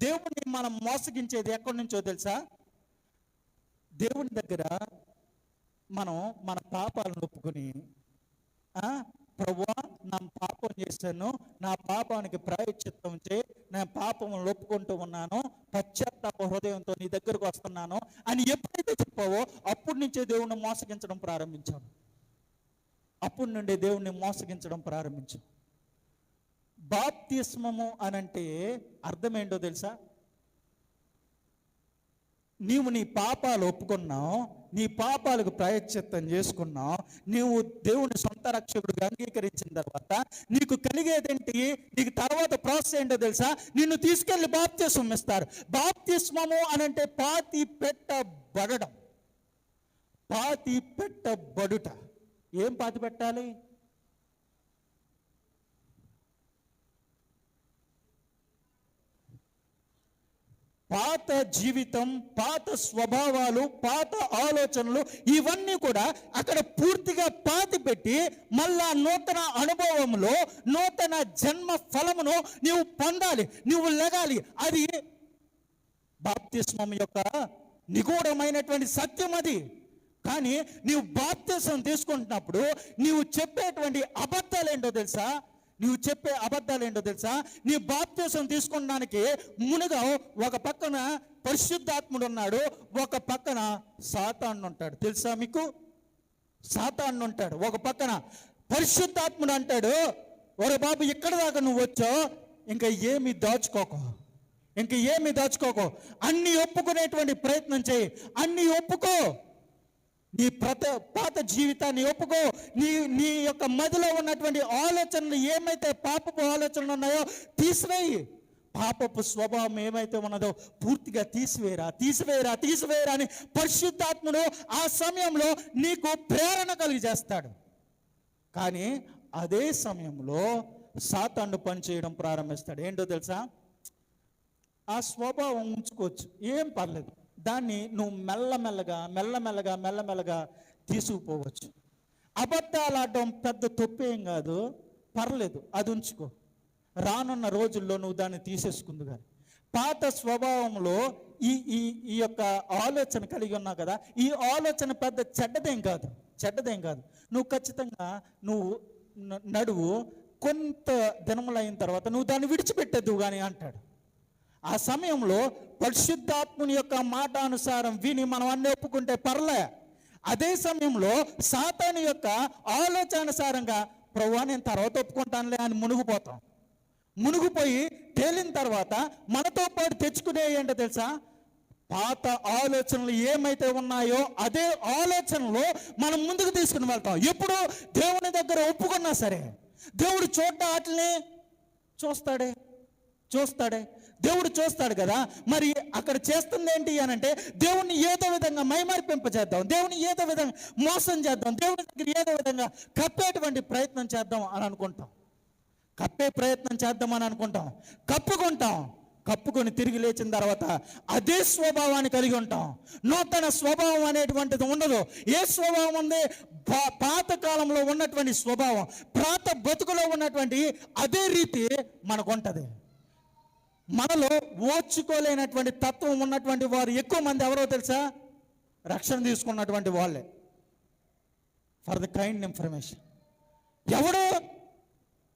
దేవుణ్ణి మనం మోసగించేది ఎక్కడి నుంచో తెలుసా? దేవుని దగ్గర మనం మన పాపాలను ఒప్పుకొని ప్రభువా నా పాపం చేశాను. నా పాపానికి ప్రాయశ్చిత్తం చే నా పాపం ఒప్పుకుంటూ ఉన్నాను. పశ్చాత్తాప హృదయంతో నీ దగ్గరకు వస్తున్నాను అని ఎప్పుడైతే చెప్పావో అప్పటి నుంచే దేవుణ్ణి మోసగించడం ప్రారంభించాను అప్పటి నుండి దేవుణ్ణి మోసగించడం ప్రారంభించాం బాప్తిస్మము అనంటే అర్థం ఏంటో తెలుసా? నీవు నీ పాపాలు ఒప్పుకున్నావు నీ పాపాలకు ప్రాయశ్చిత్తం చేసుకున్నావు నీవు దేవుని సొంత రక్షకుడిగా అంగీకరించిన తర్వాత నీకు కలిగేదేంటి? నీకు తర్వాత ప్రాసెస్ ఏంటో తెలుసా? నిన్ను తీసుకెళ్ళి బాప్తిస్మం ఇస్తారు. బాప్తిస్మము అనంటే పాతి పెట్టబడడం. పాతి పెట్టబడుట. ఏం పాతి పెట్టాలి? పాత జీవితం పాత స్వభావాలు పాత ఆలోచనలు ఇవన్నీ కూడా అక్కడ పూర్తిగా పాతి పెట్టి మళ్ళా నూతన అనుభవంలో నూతన జన్మ ఫలమును నీవు పొందాలి నీవు లెగాలి. అది బాప్తిస్మం యొక్క నిగూఢమైనటువంటి సత్యం అది. కానీ నీవు బాప్తిసం తీసుకుంటున్నప్పుడు నీవు చెప్పేటువంటి అబద్ధాలు ఏంటో తెలుసా? నువ్వు చెప్పే అబద్ధాలు ఏంటో తెలుసా? నీ బాప్తీసం తీసుకోవడానికి మునుగా ఒక పక్కన పరిశుద్ధాత్ముడు ఉన్నాడు ఒక పక్కన సాతాను ఉంటాడు. తెలుసా మీకు? సాతాను ఉంటాడు. ఒక పక్కన పరిశుద్ధాత్ముడు అంటాడు ఒరే బాబు ఇక్కడ దాకా నువ్వు వచ్చావు? ఇంకా ఏమి దాచుకోకు. ఇంక ఏమి దాచుకోకు. అన్ని ఒప్పుకునేటువంటి ప్రయత్నం చేయి. అన్ని ఒప్పుకో. నీ ప్రత పాత జీవితాన్ని ఒప్పుకో. నీ నీ యొక్క మదిలో ఉన్నటువంటి ఆలోచనలు ఏమైతే పాపపు ఆలోచనలు ఉన్నాయో తీసివేయి. పాపపు స్వభావం ఏమైతే ఉన్నదో పూర్తిగా తీసివేయరా తీసివేయరా తీసివేయరా అని పరిశుద్ధాత్ముడు ఆ సమయంలో నీకు ప్రేరణ కలిగజేస్తాడు. కానీ అదే సమయంలో సాతాండు పనిచేయడం ప్రారంభిస్తాడు. ఏంటో తెలుసా? ఆ స్వభావం ఉంచుకోవచ్చు. ఏం పర్లేదు. దాన్ని నువ్వు మెల్లమెల్లగా మెల్లమెల్లగా మెల్లమెల్లగా తీసుకుపోవచ్చు. అబద్ధాలు ఆడడం పెద్ద తప్పేం కాదు. పర్లేదు అది ఉంచుకో. రానున్న రోజుల్లో నువ్వు దాన్ని తీసేసుకుంది కానీ పాత స్వభావంలో ఈ ఈ ఈ యొక్క ఆలోచన కలిగి ఉన్నావు కదా ఈ ఆలోచన పెద్ద చెడ్డదేం కాదు. చెడ్డదేం కాదు. నువ్వు ఖచ్చితంగా నువ్వు నడువు కొంత దినములైన తర్వాత నువ్వు దాన్ని విడిచిపెట్టద్దు కానీ అంటాడు. ఆ సమయంలో పరిశుద్ధాత్ముని యొక్క మాట అనుసారం విని మనం అన్ని ఒప్పుకుంటే పర్లే. అదే సమయంలో సాతాను యొక్క ఆలోచనానుసారంగా ప్రభు నేను తర్వాత ఒప్పుకుంటానులే అని మునిగిపోతాం. మునిగిపోయి తేలిన తర్వాత మనతో పాటు తెచ్చుకునే ఏంటో తెలుసా? పాత ఆలోచనలు ఏమైతే ఉన్నాయో అదే ఆలోచనలో మనం ముందుకు తీసుకుని వెళ్తాం. ఎప్పుడు దేవుని దగ్గర ఒప్పుకున్నా సరే దేవుడు చూడ్డ వాటిని చూస్తాడే చూస్తాడే. దేవుడు చూస్తాడు కదా. మరి అక్కడ చేస్తుంది ఏంటి అని అంటే దేవుణ్ణి ఏదో విధంగా మైమర్పింపజేద్దాం. దేవుని ఏదో విధంగా మోసం చేద్దాం. దేవుని దగ్గర ఏదో విధంగా కప్పేటువంటి ప్రయత్నం చేద్దాం అని అనుకుంటాం. కప్పే ప్రయత్నం చేద్దాం అని అనుకుంటాం. కప్పుకుంటాం. కప్పుకొని తిరిగి లేచిన తర్వాత అదే స్వభావాన్ని కలిగి ఉంటాం. నూతన స్వభావం అనేటువంటిది ఉండదు. ఏ స్వభావం ఉంది? పా- పాత కాలంలో ఉన్నటువంటి స్వభావం. ప్రాత బతుకులో ఉన్నటువంటి అదే రీతి మనకు ఉంటుంది మనలో ఓర్చుకోలేనటువంటి తత్వం ఉన్నటువంటి వారు ఎక్కువ మంది ఎవరో తెలుసా? రక్షణ తీసుకున్నటువంటి వాళ్ళే. ఫర్ ద కైండ్ ఇన్ఫర్మేషన్ ఎవడో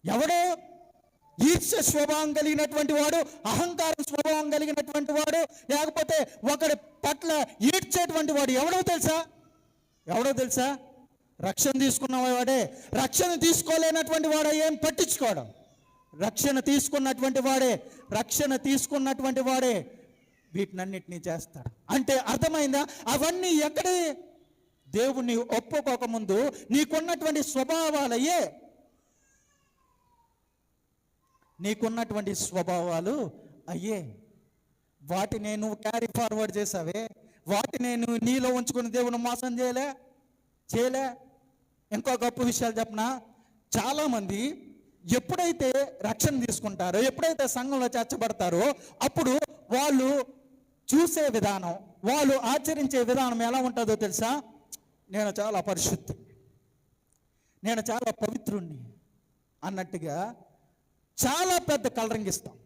ఎవడో ఈర్ష్య స్వభావం కలిగినటువంటి వాడు అహంకారం స్వభావం కలిగినటువంటి వాడు లేకపోతే ఒకడి పట్ల ఈడ్చేటువంటి వాడు ఎవడో తెలుసా? ఎవడో తెలుసా? రక్షణ తీసుకున్న వాడే రక్షణ తీసుకోలేనటువంటి వాడు ఏం పట్టించుకోవడం రక్షణ తీసుకున్నటువంటి వాడే రక్షణ తీసుకున్నటువంటి వాడే వీటినన్నిటినీ చేస్తాడు. అంటే అర్థమైందా? అవన్నీ ఎక్కడే? దేవుణ్ణి ఒప్పుకోకముందు నీకున్నటువంటి స్వభావాలయ్యే నీకున్నటువంటి స్వభావాలు అయ్యే. వాటిని నువ్వు క్యారీ ఫార్వర్డ్ చేసావే. వాటిని నువ్వు నీలో ఉంచుకుని దేవుని మోసం చేయలే? చేయలే? ఇంకో గొప్ప విషయాలు చెప్పనా? చాలామంది ఎప్పుడైతే రక్షణ తీసుకుంటారో ఎప్పుడైతే సంఘంలో చేర్చబడతారో అప్పుడు వాళ్ళు చూసే విధానం వాళ్ళు ఆచరించే విధానం ఎలా ఉంటుందో తెలుసా? నేను చాలా పరిశుద్ధి నేను చాలా పవిత్రుణ్ణి అన్నట్టుగా చాలా పెద్ద కలరింగ్ ఇస్తాం.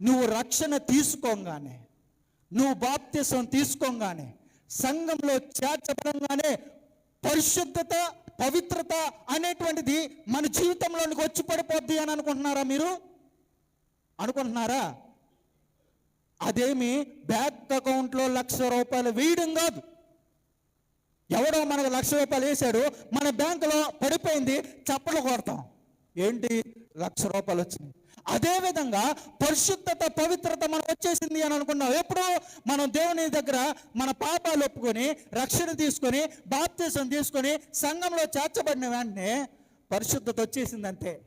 నువ్వు రక్షణ తీసుకోగానే నువ్వు బాప్తిసం తీసుకోగానే సంఘంలో చేర్చబడంగానే పరిశుద్ధత పవిత్రత అనేటువంటిది మన జీవితంలోనికి వచ్చి పడిపోద్ది అని అనుకుంటున్నారా మీరు? అనుకుంటున్నారా? అదేమి బ్యాంక్ అకౌంట్లో లక్ష రూపాయలు వేయడం కాదు. ఎవడో మనకు లక్ష రూపాయలు వేశాడు మన బ్యాంకులో పడిపోయింది చప్పలు కొడతాం. ఏంటి? లక్ష రూపాయలు వచ్చినాయి. అదేవిధంగా పరిశుద్ధత పవిత్రత మనం వచ్చేసింది అని అనుకున్నాం ఎప్పుడు? మనం దేవుని దగ్గర మన పాపాలు ఒప్పుకొని రక్షణ తీసుకొని బాప్తీసం తీసుకొని సంఘంలో చేర్చబడిన వెంటనే పరిశుద్ధత వచ్చేసింది అంతే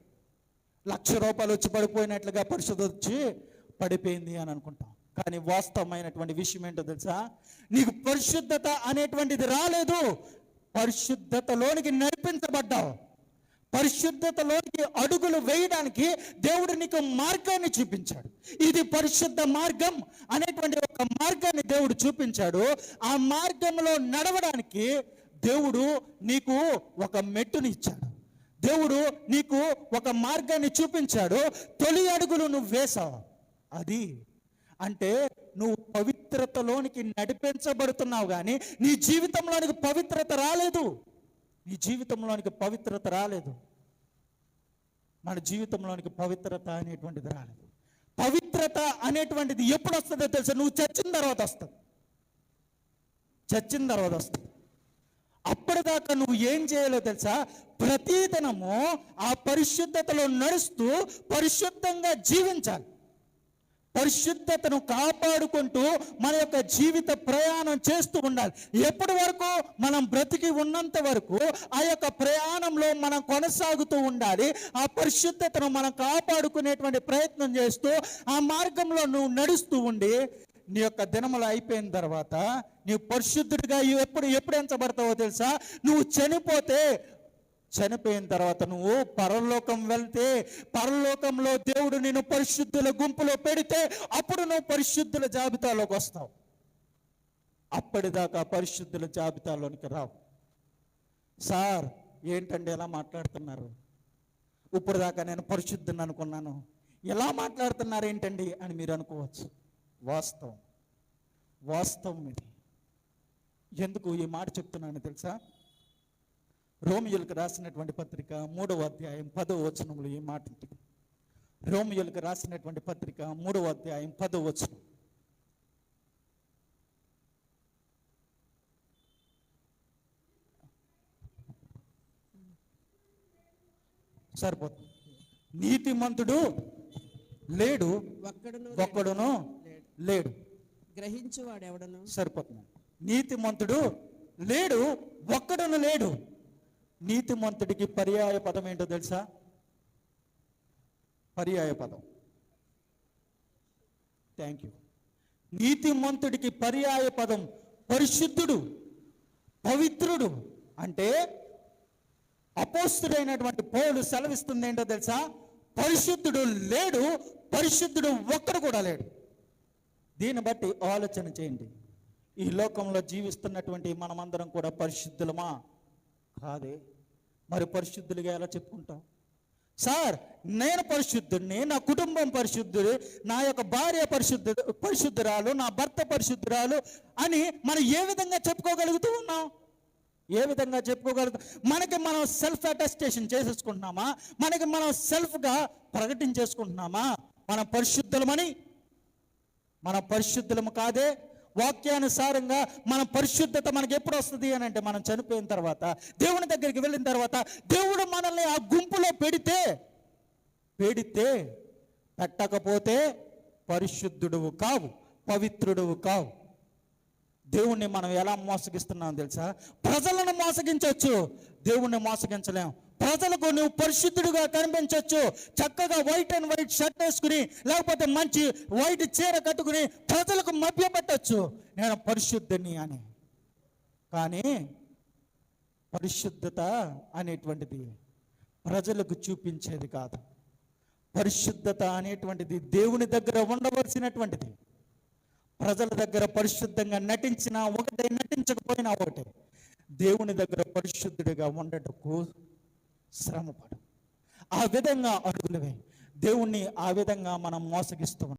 లక్ష రూపాయలు వచ్చి పడిపోయినట్లుగా పరిశుద్ధత వచ్చి పడిపోయింది అని అనుకుంటాం. కానీ వాస్తవమైనటువంటి విషయం ఏంటో తెలుసా? నీకు పరిశుద్ధత అనేటువంటిది రాలేదు. పరిశుద్ధతలోనికి నడిపించబడ్డావు. పరిశుద్ధతలోనికి అడుగులు వేయడానికి దేవుడు నీకు మార్గాన్ని చూపించాడు. ఇది పరిశుద్ధ మార్గం అనేటువంటి ఒక మార్గాన్ని దేవుడు చూపించాడు. ఆ మార్గంలో నడవడానికి దేవుడు నీకు ఒక మెట్టుని ఇచ్చాడు. దేవుడు నీకు ఒక మార్గాన్ని చూపించాడు. తొలి అడుగులు నువ్వు వేసావు? అది. అంటే నువ్వు పవిత్రతలోనికి నడిపించబడుతున్నావు కానీ నీ జీవితంలోనికి పవిత్రత రాలేదు. నీ జీవితంలోనికి పవిత్రత రాలేదు. మన జీవితంలోనికి పవిత్రత అనేటువంటిది రాలేదు. పవిత్రత అనేటువంటిది ఎప్పుడు వస్తుందో తెలుసా? నువ్వు చచ్చిన తర్వాత వస్తుంది. చచ్చిన తర్వాత వస్తుంది. అప్పటిదాకా నువ్వు ఏం చేయాలో తెలుసా? ప్రతిదినము ఆ పరిశుద్ధతలో నడుస్తూ పరిశుద్ధంగా జీవించాలి. పరిశుద్ధతను కాపాడుకుంటూ మన యొక్క జీవిత ప్రయాణం చేస్తూ ఉండాలి. ఎప్పటి వరకు మనం బ్రతికి ఉన్నంత వరకు ఆ యొక్క ప్రయాణంలో మనం కొనసాగుతూ ఉండాలి. ఆ పరిశుద్ధతను మనం కాపాడుకునేటువంటి ప్రయత్నం చేస్తూ ఆ మార్గంలో నువ్వు నడుస్తూ ఉండి నీ యొక్క దినములు అయిపోయిన తర్వాత నీవు పరిశుద్ధుడిగా ఎప్పుడు ఎప్పుడు ఎంచబడతావో తెలుసా? నువ్వు చనిపోతే చనిపోయిన తర్వాత నువ్వు పరలోకం వెళ్తే పరలోకంలో దేవుడు నిన్ను పరిశుద్ధుల గుంపులో పెడితే అప్పుడు నువ్వు పరిశుద్ధుల జాబితాలోకి వస్తావు. అప్పటిదాకా పరిశుద్ధుల జాబితాలోనికి రావు. సార్ ఏంటండి ఎలా మాట్లాడుతున్నారు? ఇప్పుడు దాకా నేను పరిశుద్ధుని అనుకున్నాను. ఎలా మాట్లాడుతున్నారు ఏంటండి అని మీరు అనుకోవచ్చు. వాస్తవం. వాస్తవం ఇది. ఎందుకు ఈ మాట చెప్తున్నాను తెలుసా? రోమియోలకు రాసినటువంటి పత్రిక మూడవ అధ్యాయం పదవ వచనంలో ఈ మాట రోమియోలకు రాసినటువంటి పత్రిక మూడవ అధ్యాయం పదవ వచనం. సరిపోతుంది. నీతిమంతుడు లేడు ఒక్కడును ఒక్కడును లేడు. గ్రహించువాడు ఎవడను సరిపోతుంది. నీతిమంతుడు లేడు ఒక్కడును లేడు. నీతిమంతుడికి పర్యాయ పదం ఏంటో తెలుసా? పర్యాయ పదం. థ్యాంక్ యూ నీతిమంతుడికి పర్యాయ పదం పరిశుద్ధుడు పవిత్రుడు అంటే అపోస్తుడైనటువంటి పౌలు సెలవిస్తుంది ఏంటో తెలుసా? పరిశుద్ధుడు లేడు పరిశుద్ధుడు ఒక్కడు కూడా లేడు. దీన్ని బట్టి ఆలోచన చేయండి. ఈ లోకంలో జీవిస్తున్నటువంటి మనమందరం కూడా పరిశుద్ధులమా? కాదే. మరి పరిశుద్ధులుగా ఎలా చెప్పుకుంటాం? సార్ నేను పరిశుద్ధుడిని నా కుటుంబం పరిశుద్ధుడు నా యొక్క భార్య పరిశుద్ధ పరిశుద్ధురాలు నా భర్త పరిశుద్ధురాలు అని మనం ఏ విధంగా చెప్పుకోగలుగుతూ ఉన్నాం? ఏ విధంగా చెప్పుకోగలుగుతాం? మనకి మనం సెల్ఫ్ అటెస్టేషన్ చేసేసుకుంటున్నామా? మనకి మనం సెల్ఫ్గా ప్రకటించేసుకుంటున్నామా? మనం పరిశుద్ధులమని? మన పరిశుద్ధులము కాదే? వాక్యానుసారంగా మన పరిశుద్ధత మనకి ఎప్పుడు వస్తుంది అని అంటే మనం చనిపోయిన తర్వాత దేవుని దగ్గరికి వెళ్ళిన తర్వాత దేవుడు మనల్ని ఆ గుంపులో పెడితే పెడితే పెట్టకపోతే పరిశుద్ధుడువు కావు పవిత్రుడువు కావు. దేవుణ్ణి మనం ఎలా మోసగిస్తున్నాం తెలుసా? ప్రజలను మోసగించవచ్చు దేవుణ్ణి మోసగించలేం. ప్రజలకు నువ్వు పరిశుద్ధుడిగా కనిపించవచ్చు చక్కగా వైట్ అండ్ వైట్ షర్ట్ వేసుకుని లేకపోతే మంచి వైట్ చీర కట్టుకుని ప్రజలకు మభ్యపెట్టచ్చు. నేను పరిశుద్ధుని అని. కానీ పరిశుద్ధత అనేటువంటిది ప్రజలకు చూపించేది కాదు. పరిశుద్ధత అనేటువంటిది దేవుని దగ్గర ఉండవలసినటువంటిది. ప్రజల దగ్గర పరిశుద్ధంగా నటించినా ఒకటే నటించకపోయినా ఒకటే. దేవుని దగ్గర పరిశుద్ధుడిగా ఉండటకు శ్రమపడు. ఆ విధంగా అడుగులవే. దేవుణ్ణి ఆ విధంగా మనం మోసగిస్తూ